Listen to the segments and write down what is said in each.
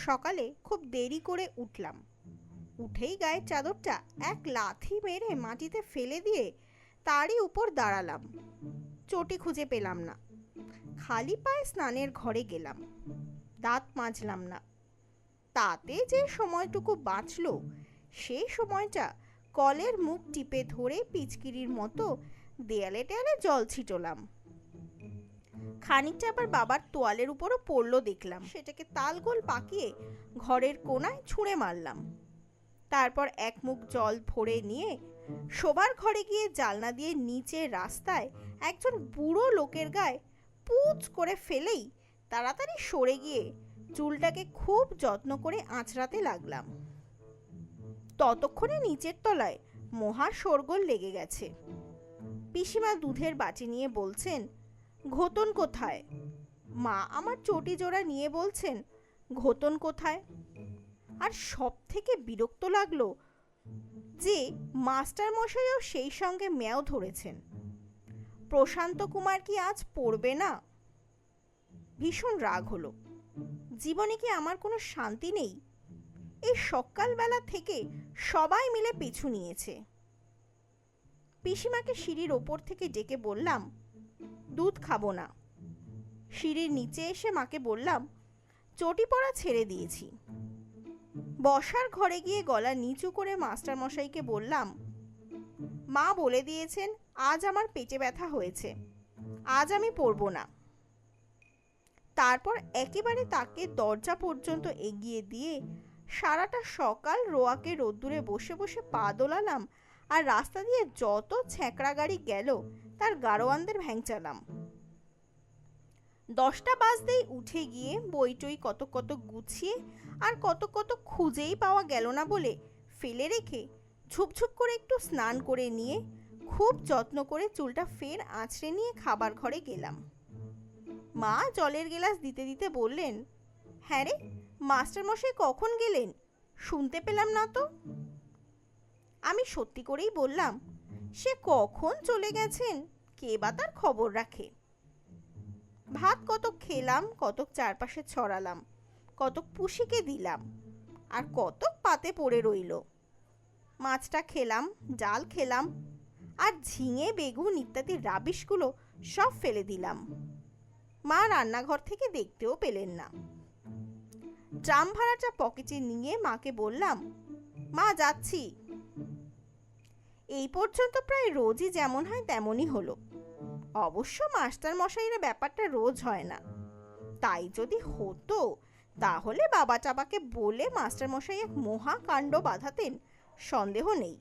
সকালে খুব দেরি করে উঠলাম। উঠেই গায়ের চাদরটা এক লাথি মেরে মাটিতে ফেলে দিয়ে তারই উপর দাঁড়ালাম। চটি খুঁজে পেলাম না। খালি পায়ে স্নানের ঘরে গেলাম। দাঁত মাজলাম না। তাতে যে সময়টুকু বাঁচল সেই সময়টা কলের মুখ টিপে ধরে পিচকিরির মতো দেয়ালে টেয়ালে জল ছিটলাম। খানিকটা আবার বাবার তোয়ালের উপরও পড়ল দেখলাম। সেটাকে তালগোল পাকিয়ে ঘরের কোনায় ছুঁড়ে মারলাম। তারপর এক মুখ জল ভরে নিয়ে শোবার ঘরে গিয়ে জালনা দিয়ে নিচে রাস্তায় একজন বুড়ো লোকের গায়ে পুচ করে ফেলেই তাড়াতাড়ি সরে গিয়ে চুলটাকে খুব যত্ন করে আঁচড়াতে লাগলাম। ততক্ষণে নিচের তলায় মহা শোরগোল লেগে গেছে। পিসিমা দুধের বাটি নিয়ে বলছেন ঘোতন কোথায়? মা আমার চটি জোড়া নিয়ে বলছেন, ঘোতন কোথায়? আর সব থেকে বিরক্ত লাগল যে মাস্টার মশাইও সেই সঙ্গে ম্যাও ধরেছেন। প্রশান্ত কুমার কি আজ পড়বে না? ভীষণ রাগ হলো। জীবনে কি আমার কোনো শান্তি নেই? এই সকালবেলা থেকে সবাই মিলে পিছু নিয়েছে। পিসিমাকে সিঁড়ির ওপর থেকে ডেকে বললাম দুধ খাব না। সিঁড়ির নিচে এসে মাকে বললাম, চটি পড়া ছেড়ে দিয়েছি। বসার ঘরে গিয়ে গলা নিচু করে মাস্টার মশাইকে বললাম, মা বলে দিয়েছেন আজ আমার পেটে ব্যথা হয়েছে, আজ আমি পড়ব না। তারপর একেবারে তাকে দরজা পর্যন্ত এগিয়ে দিয়ে সারাটা সকাল রোয়াকে রোদ্দুরে বসে বসে পা দোলালাম আর রাস্তা দিয়ে যত ছ্যাঁকড়া গাড়ি গেল তার গাড়োয়ানদের ভ্যাংচালাম দশটা বাজতেই উঠে গিয়ে বইটই কত কত গুছিয়ে আর কত কত খুঁজেই পাওয়া গেল না বলে ফেলে রেখে ঝুপঝুপ করে একটু স্নান করে নিয়ে খুব যত্ন করে চুলটা ফের আঁচড়ে নিয়ে খাবার ঘরে গেলাম। মা জলের গেলাস দিতে দিতে বললেন হ্যাঁ রে মাস্টারমশাই কখন গেলেন? শুনতে পেলাম না তো। আমি সত্যি করেই বললাম সে কখন চলে গেছেন? কে বা তার খবর রাখে? ভাত কতক খেলাম, কতক চারপাশে ছড়ালাম, কতক পুষিকে দিলাম, আর কতক পাতে পড়ে রইল। মাছটা খেলাম, জাল খেলাম, আর ঝিঙে, বেগুন ইত্যাদি রাবিশগুলো সব ফেলে দিলাম। মা রান্নাঘর থেকে দেখতেও পেলেন না। ট্রাম ভাড়াটা পকেটে নিয়ে মাকে বললাম, মা, যাচ্ছি। এই পর্যন্ত প্রায় রোজই যেমন হয় তেমনই হলো। অবশ্য মাস্টার মশাইরা ব্যাপারটা রোজ হয় না। তাই যদি হতো, তাহলে বাবা চাবাকে বলে মাস্টার মশাই এক মহাকাণ্ড বাঁধাতেন, সন্দেহ নেই।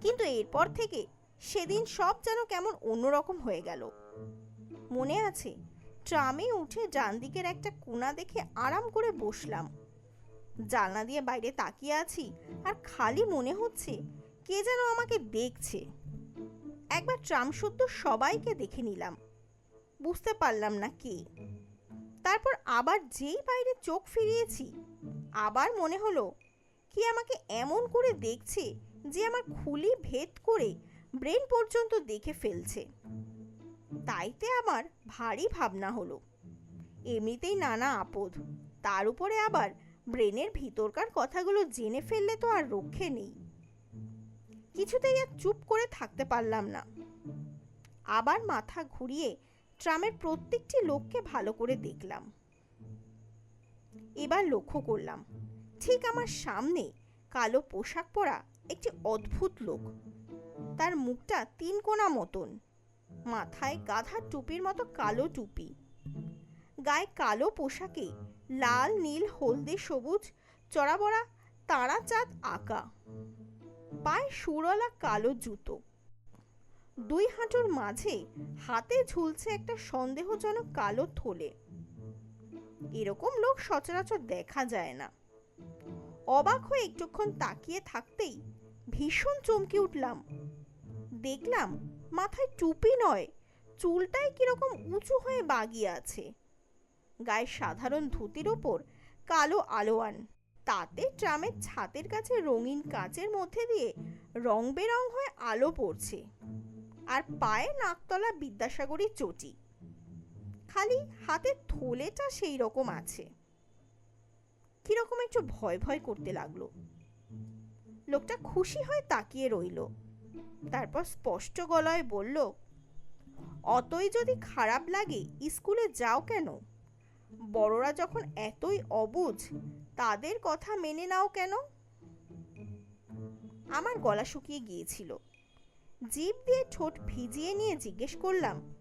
কিন্তু এরপর থেকে সেদিন সব যেন কেমন অন্যরকম হয়ে গেল। মনে আছে, ট্রামে উঠে ডান দিকের একটা কোনা দেখে আরাম করে বসলাম। জানলা দিয়ে বাইরে তাকিয়ে আছি আর খালি মনে হচ্ছে কে যেন আমাকে দেখছে। একবার ট্রাম শুদ্ধ সবাইকে দেখে নিলাম। বুঝতে পারলাম না কে। তারপর আবার যেই বাইরে চোখ ফিরিয়েছি, আবার মনে হলো, কি আমাকে এমন করে দেখছে যে আমার খুলি ভেদ করে ব্রেন পর্যন্ত দেখে ফেলছে। তাইতে আমার ভারী ভাবনা হলো। এমনিতেই নানা আপদ, তার উপরে আবার ব্রেনের ভিতরকার কথাগুলো জেনে ফেললে তো আর রক্ষে নেই। কিছুতেই আর চুপ করে থাকতে পারলাম না। আবার মাথা ঘুরিয়ে ট্রামের প্রত্যেকটি লোককে ভালো করে দেখলাম। এবার লক্ষ্য করলাম, ঠিক আমার সামনে কালো পোশাক পরা একটি অদ্ভুত লোক। তার মুখটা তিন কোনা মতন, মাথায় গাধার টুপির মতো কালো টুপি। গায়ে কালো পোশাকে লাল, নীল, হলদে সবুজ, চড়াবড়া তারা চাঁদ আঁকা। পায়ে সুরলা কালো জুতো। দুই হাঁটুর মাঝে হাতে ঝুলছে একটা সন্দেহজনক কালো থলে। এরকম লোক সচরাচর দেখা যায় না। অবাক হয়ে একটুক্ষণ তাকিয়ে থাকতেই ভীষণ চমকে উঠলাম। দেখলাম মাথায় টুপি নয়, চুলটাই কীরকম উঁচু হয়ে বাগিয়ে আছে। গায়ে সাধারণ ধুতির ওপর কালো আলোয়ান। তাতে ট্রামের ছাতের কাছে রঙিন কাচের মধ্যে দিয়ে রং বেরং হয়ে আলো পড়ছে আর পায়ে নাকতলা বিদ্যাসাগরী চটি। খালি হাতের থলেটা সেই রকম আছে। কীরকম একটু ভয় ভয় করতে লাগল। লোকটা খুশি হয়ে তাকিয়ে রইল। তারপর স্পষ্ট গলায় বলল, অতই যদি খারাপ লাগে, স্কুলে যাও কেন? বড়রা যখন এতই অবুঝ, তাদের কথা মেনে নাও কেন? আমার গলা শুকিয়ে গিয়েছিল। জিভ দিয়ে ঠোঁট ভিজিয়ে নিয়ে জিজ্ঞেস করলাম,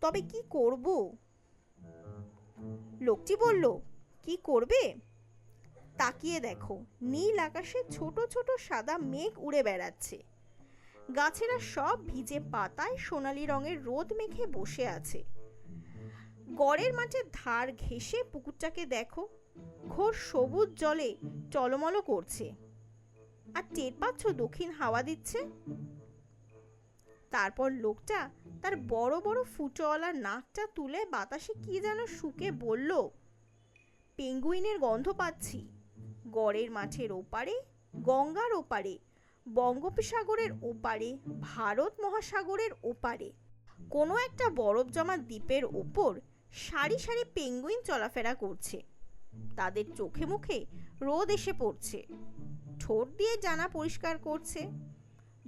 তবে কি করব? লোকটি বলল, কি করবে? তাকিয়ে দেখো, নীল আকাশে ছোট ছোট সাদা মেঘ উড়ে বেড়াচ্ছে। গাছেরা সব ভিজে পাতায় সোনালি রঙের রোদ মেখে বসে আছে। গড়ের মাঠের ধার ঘেঁষে পুকুরটাকে দেখো, ঘোর সবুজ জলে টলমল করছে। আর টের পাচ্ছ দক্ষিণ হাওয়া দিচ্ছে? তারপর লোকটা তার বড় বড় ফুটোওয়ালা নাকটা তুলে বাতাসে কি যেন শুকে বলল, পেঙ্গুইনের গন্ধ পাচ্ছি। গড়ের মাঠের ওপারে, গঙ্গার ওপারে, বঙ্গোপসাগরের ওপারে, ভারত মহাসাগরের ওপারে। কোনো একটা বরফ জমা দ্বীপের ওপর সারি সারি পেঙ্গুইন চলাফেরা করছে। তাদের চোখে মুখে রোদ এসে পড়ছে। ঠোঁট দিয়ে জানা পরিষ্কার করছে।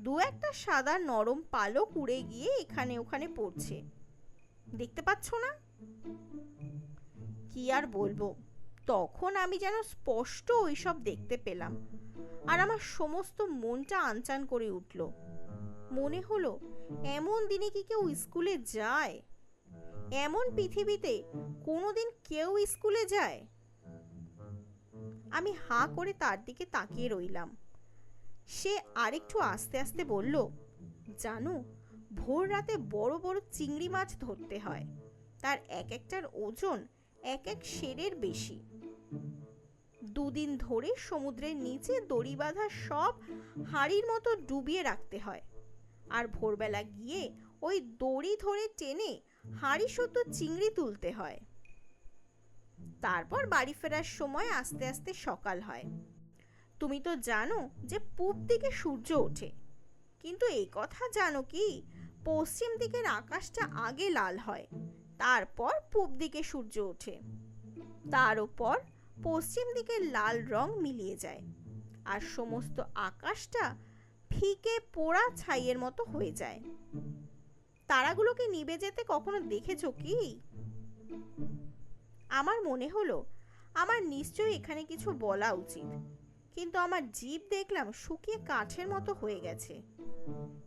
দু একটা সাদা নরম পালক উড়ে গিয়ে এখানে ওখানে পড়ছে। দেখতে পাচ্ছ না? কি আর বলব? তখন আমি যেন স্পষ্ট ওইসব দেখতে পেলাম। আর আমার সমস্ত মনটা আনচান করে উঠল। মনে হলো, এমন দিনে কি কেউ স্কুলে যায়? এমন পৃথিবীতে কোনোদিন কেউ স্কুলে যায়? আমি হাঁ করে তার দিকে তাকিয়ে রইলাম। সে আরেকটু আস্তে আস্তে বলল, জানো, ভোর রাতে বড় বড় চিংড়ি মাছ ধরতে হয়। তার এক একটার ওজন এক এক শেরের বেশি। দুদিন ধরে সমুদ্রের নিচে দড়ি বাঁধা সব হাড়ির মতো ডুবিয়ে রাখতে হয়। আর ভোরবেলা গিয়ে ওই দড়ি ধরে টেনে হাড়ি শুদ্ধ চিংড়ি তুলতে হয়। তারপর বাড়ি ফেরার সময় আস্তে আস্তে সকাল হয়। তুমি তো জানো যে পূব দিকে সূর্য ওঠে। কিন্তু এই কথা জানো কি? পশ্চিম দিকের আকাশটা আগে লাল হয়, তারপর পূব দিকে সূর্য ওঠে। তার উপর পশ্চিম দিকের লাল রং মিলিয়ে যায় আর সমস্ত আকাশটা ফিকে পোড়া ছাইয়ের মতো হয়ে যায়। তারাগুলোকে নিবে যেতে কখনো দেখেছ কি? আমার মনে হলো, আমার নিশ্চয়ই এখানে কিছু বলা উচিত। কিন্তু আমার জীব দেখলাম শুকিয়ে কাঠের মতো হয়ে গেছে।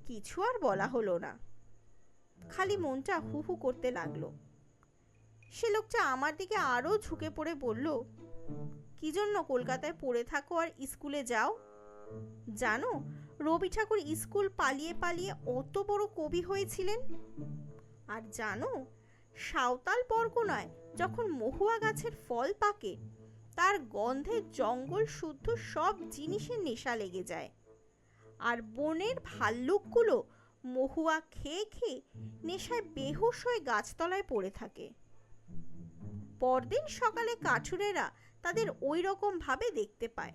কিছু আর বলা হলো না। খালি মনটা হু হু করতে লাগল। সে লোকটা আমার দিকে আরও ঝুঁকে পড়ে বলল, কি জন্য কলকাতায় পড়ে থাকো আর স্কুলে যাও? জানো রবি ঠাকুর স্কুল পালিয়ে পালিয়ে অত বড় কবি হয়েছিলেন? আর জানো, সাঁওতাল পরগনায় যখন মহুয়া গাছের ফল পাকে, তার গন্ধে জঙ্গল শুদ্ধ সব জিনিসের নেশা লেগে যায়। আর বনের ভাল্লুকগুলো মহুয়া খেয়ে খেয়ে নেশায় বেহুশ হয়ে গাছতলায় পড়ে থাকে। পরদিন সকালে কাঠুরেরা তাদের ওই রকম ভাবে দেখতে পায়।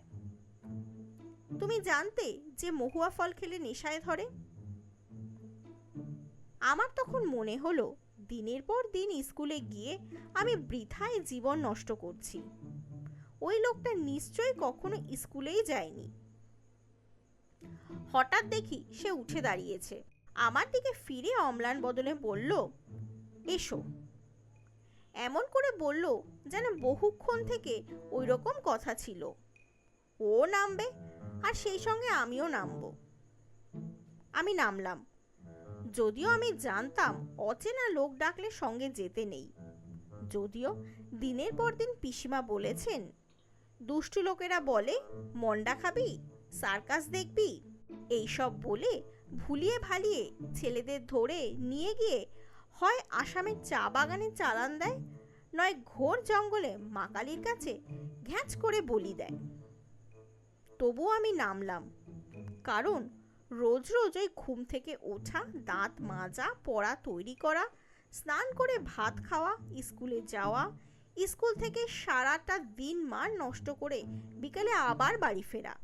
তুমি জানতে যে মহুয়া ফল খেলে নেশায় ধরে? আমার তখন মনে হলো, দিনের পর দিন স্কুলে গিয়ে আমি বৃথায় জীবন নষ্ট করছি। ওই লোকটা নিশ্চয়ই কখনো স্কুলেই যায়নি। হঠাৎ দেখি সে উঠে দাঁড়িয়েছে। আমার দিকে ফিরে অম্লান বদলে বলল, এসো। এমন করে বলল যেন বহুক্ষণ থেকে ওই রকম কথা ছিল। ও নামবে আর সেই সঙ্গে আমিও নামবো। আমি নামলাম। যদিও আমি জানতাম অচেনা লোক ডাকলে সঙ্গে যেতে নেই। যদিও দিনের পর দিন পিসিমা বলেছেন, দুষ্টু লোকেরা বলে, মন্ডা খাবি, সার্কাস দেখবি, এইসব বলে ভুলিয়ে ভালিয়ে ছেলেদের ধরে নিয়ে গিয়ে হয় আসামের চা বাগানে চালান দেয়, নয় ঘোর জঙ্গলে মাকালির কাছে ঘ্যাঁচ করে বলি দেয়। তবু আমি নামলাম। কারণ রোজ রোজ ওই ঘুম থেকে ওঠা, দাঁত মাজা, পড়া তৈরি করা, স্নান করে ভাত খাওয়া, স্কুলে যাওয়া, স্কুল থেকে সারাটা দিন মার নষ্ট করে বিকালে আবার বাড়ি ফেরা।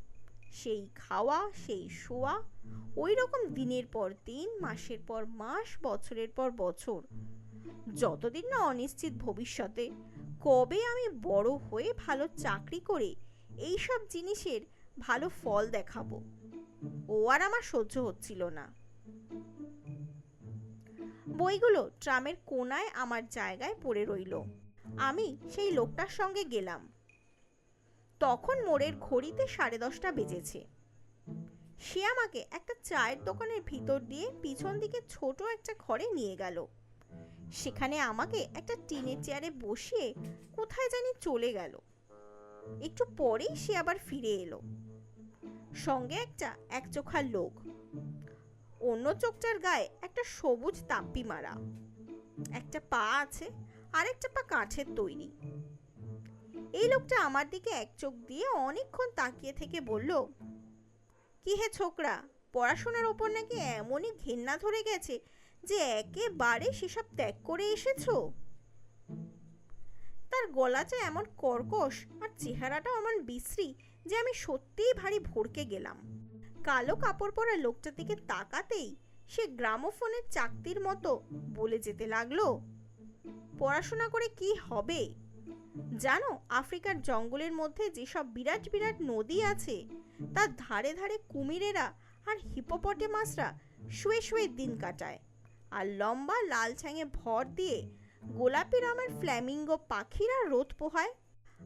সেই খাওয়া, সেই শোয়া, ওই রকম দিনের পর দিন, মাসের পর মাস, বছরের পর বছর। যতদিন না অনিশ্চিত ভবিষ্যতে, কবে আমি বড় হয়ে ভালো চাকরি করে এইসব জিনিসের ভালো ফল দেখাবো। ও আর আমার সহ্য হচ্ছিল না। বইগুলো ট্রামের কোনায় আমার জায়গায় পড়ে রইল। আমি সেই লোকটার সঙ্গে গেলাম। তখন মোড়ের ঘড়িতে সাড়ে দশটা বেজেছে। সে আমাকে একটা চায়ের দোকানের ভিতর দিয়ে পিছন দিকে ছোট একটা ঘরে নিয়ে গেল। সেখানে আমাকে একটা টিনের চেয়ারে বসিয়ে কোথায় জানি চলে গেল। একটু পরেই সে আবার ফিরে এলো। সঙ্গে একটা একচোখা লোক। অন্য চোখটার গায়ে একটা সবুজ তাপ্পি মারা। একটা পা আছে আর একটা পা কাঠের তৈরি। এই লোকটা আমার দিকে এক চোখ দিয়ে অনেকক্ষণ তাকিয়ে থেকে বলল, কি হে ছোকরা, পড়াশোনার ওপর নাকি এমনই ঘেন্না ধরে গেছে যে একেবারে সেসব ত্যাগ করে এসেছ? তার গলাটা এমন কর্কশ আর চেহারাটাও এমন বিশ্রী যে আমি সত্যিই ভারী ভরকে গেলাম। কালো কাপড় পরা লোকটার দিকে তাকাতেই সে গ্রামোফোনের চাকতির মতো বলে যেতে লাগল, পড়াশোনা করে কি হবে? জানো, আফ্রিকার জঙ্গলের মধ্যে যেসব বিরাট বিরাট নদী আছে, তার ধারে ধারে কুমিরেরা আর হিপোপটেমাসরা শুয়ে শুয়ে দিন কাটায় আর লম্বা লাল ছ্যাঙে ভর দিয়ে গোলাপি রঙের ফ্ল্যামিঙ্গো পাখিরা রোদ পোহায়।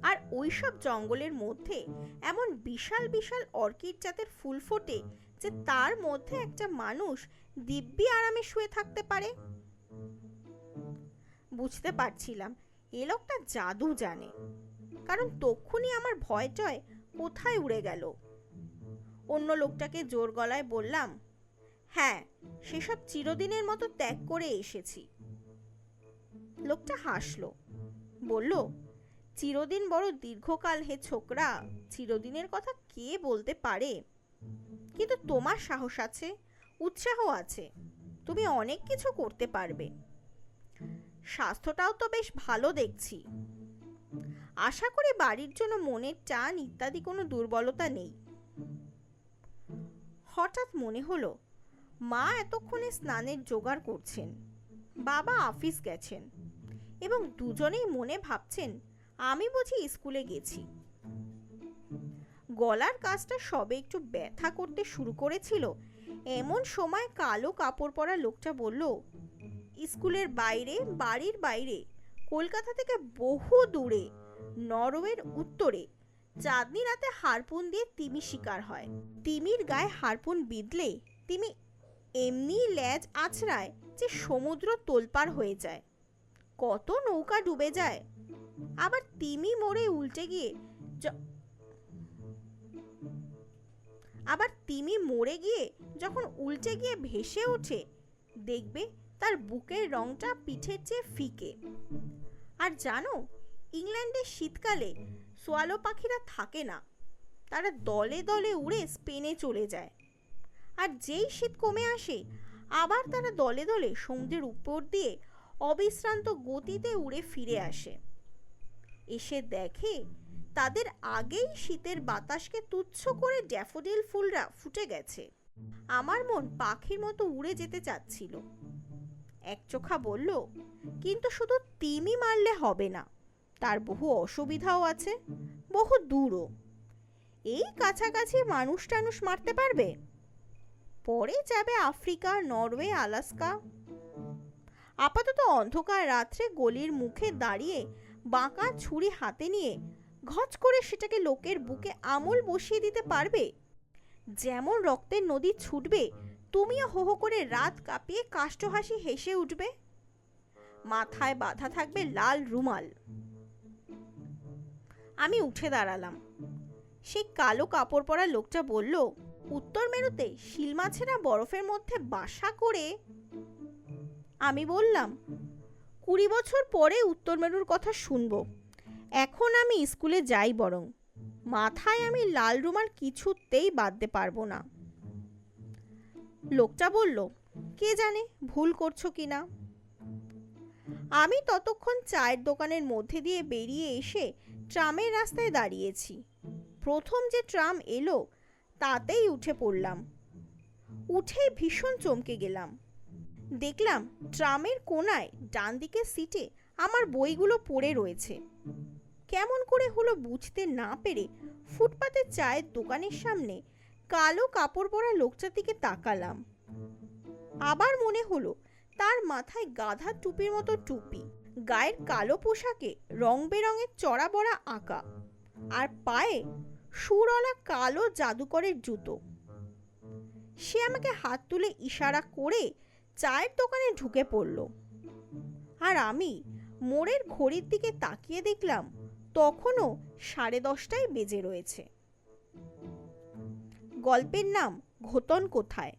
আর ওইসব জঙ্গলের মধ্যে এমন বিশাল বিশাল অর্কিড জাতের ফুল ফোটে যে তার মধ্যে একটা মানুষ দিব্যি আরামে শুয়ে থাকতে পারে। বুঝতে পারছিলাম, এ লোকটা জাদু জানে, কারণ তক্ষুনি আমার ভয় ভয়টয় কোথায় উড়ে গেল। অন্য লোকটাকে জোর গলায় বললাম হ্যাঁ সেসব চিরদিনের মতো ত্যাগ করে এসেছি। লোকটা হাসলো, বলল চিরদিন বড় দীর্ঘকাল হে ছোকরা, চিরদিনের কথা কে বলতে পারে? কিন্তু তোমার সাহস আছে, উৎসাহ আছে, তুমি অনেক কিছু করতে পারবে। স্বাস্থ্যটাও তো বেশ ভালো দেখছি। আশা করি বাড়ির জন্য মনের টান ইত্যাদি কোনো দুর্বলতা নেই। হঠাৎ মনে হলো, মা এতক্ষণে স্নানের জোগাড় করছেন, বাবা অফিস গেছেন এবং দুজনেই মনে ভাবছেন আমি বুঝি স্কুলে গেছি। গলার কাজটা সবে একটু ব্যথা করতে শুরু করেছিল। এমন সময় কালো কাপড় পরা লোকটা বলল, স্কুলের বাইরে, বাড়ির বাইরে, কলকাতা থেকে বহু দূরে, নরওয়ের উত্তরে, চাঁদনি রাতে হারপুন দিয়ে তিমি শিকার হয়। তিমির গায়ে হারপুন বিঁধলে তিমি এমনি ল্যাজ আছড়ায় যে সমুদ্র তোলপাড় হয়ে যায়। কত নৌকা ডুবে যায়। আবার তিমি মোড়ে উল্টে গিয়ে আবার তিমি মরে গিয়ে যখন উল্টে গিয়ে ভেসে ওঠে, দেখবে তার বুকের রংটা পিঠের চেয়ে ফিকে। আর জানো, ইংল্যান্ডে শীতকালে সোয়ালো পাখিরা থাকে না। তারা দলে দলে উড়ে স্পেনে চলে যায়। আর যেই শীত কমে আসে, আবার তারা দলে দলে সমুদ্রের উপর দিয়ে অবিশ্রান্ত গতিতে উড়ে ফিরে আসে। এসে দেখে তাদের আগেই শীতের বাতাসকে তুচ্ছ করে ড্যাফোডিল ফুলরা ফুটে গেছে। আমার মন পাখির মতো উড়ে যেতে চাচ্ছিল। এক চোখা বলল, কিন্তু শুধু তিমি মারলে হবে না, তার বহু অসুবিধাও আছে, বহু দূরও। এই কাছাকাছি মানুষ টানুষ মারতে পারবে? পরে যাবে আফ্রিকা, নরওয়ে, আলাস্কা। আপাতত অন্ধকার রাত্রে গলির মুখে দাঁড়িয়ে বাঁকা ছুরি হাতে নিয়ে ঘচ করে সেটাকে লোকের বুকে আমল বসিয়ে দিতে পারবে? যেমন রক্তের নদী ছুটবে, তুমিও হো হো করে রাত কাঁপিয়ে কাষ্ঠহাসি হেসে উঠবে। মাথায় বাঁধা থাকবে লাল রুমাল। আমি উঠে দাঁড়ালাম। সেই কালো কাপড় পরা লোকটা বলল, উত্তর মেরুতে শিল মাছেরা বরফের মধ্যে বাসা করে? আমি বললাম কুড়ি বছর পরে উত্তর মেরুর কথা শুনব। এখন আমি স্কুলে যাই বরং। মাথায় আমি লাল রুমাল কিছুতেই বাঁধতে পারব না। লোকটা বলল, কে জানে, ভুল করছ কি না? আমি ততক্ষণ চায়ের দোকানের মধ্যে দিয়ে বেরিয়ে এসে ট্রামের রাস্তায় দাঁড়িয়েছি। প্রথম যে ট্রাম এলো, তাতেই উঠে পড়লাম। উঠেই ভীষণ চমকে গেলাম। দেখলাম ট্রামের কোনায় ডান দিকের সিটে আমার বইগুলো পড়ে রয়েছে। কেমন করে হলো বুঝতে না পেরে ফুটপাতের চায়ের দোকানের সামনে কালো কাপড় পরা লোকটার দিকে তাকালাম। আবার মনে হলো তার মাথায় গাধা টুপির মতো টুপি, গায়ের কালো পোশাকে রং বেরঙের চড়া বড়া আঁকা আর পায়ে সুরওয়ালা কালো জাদুকরের জুতো। সে আমাকে হাত তুলে ইশারা করে চায়ের দোকানে ঢুকে পড়ল। আর আমি মোড়ের ঘড়ির দিকে তাকিয়ে দেখলাম তখনও সাড়ে দশটায় বেজে রয়েছে। গল্পের নাম ঘোতন কোথায়?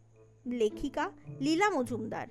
লেখিকা লীলা মজুমদার।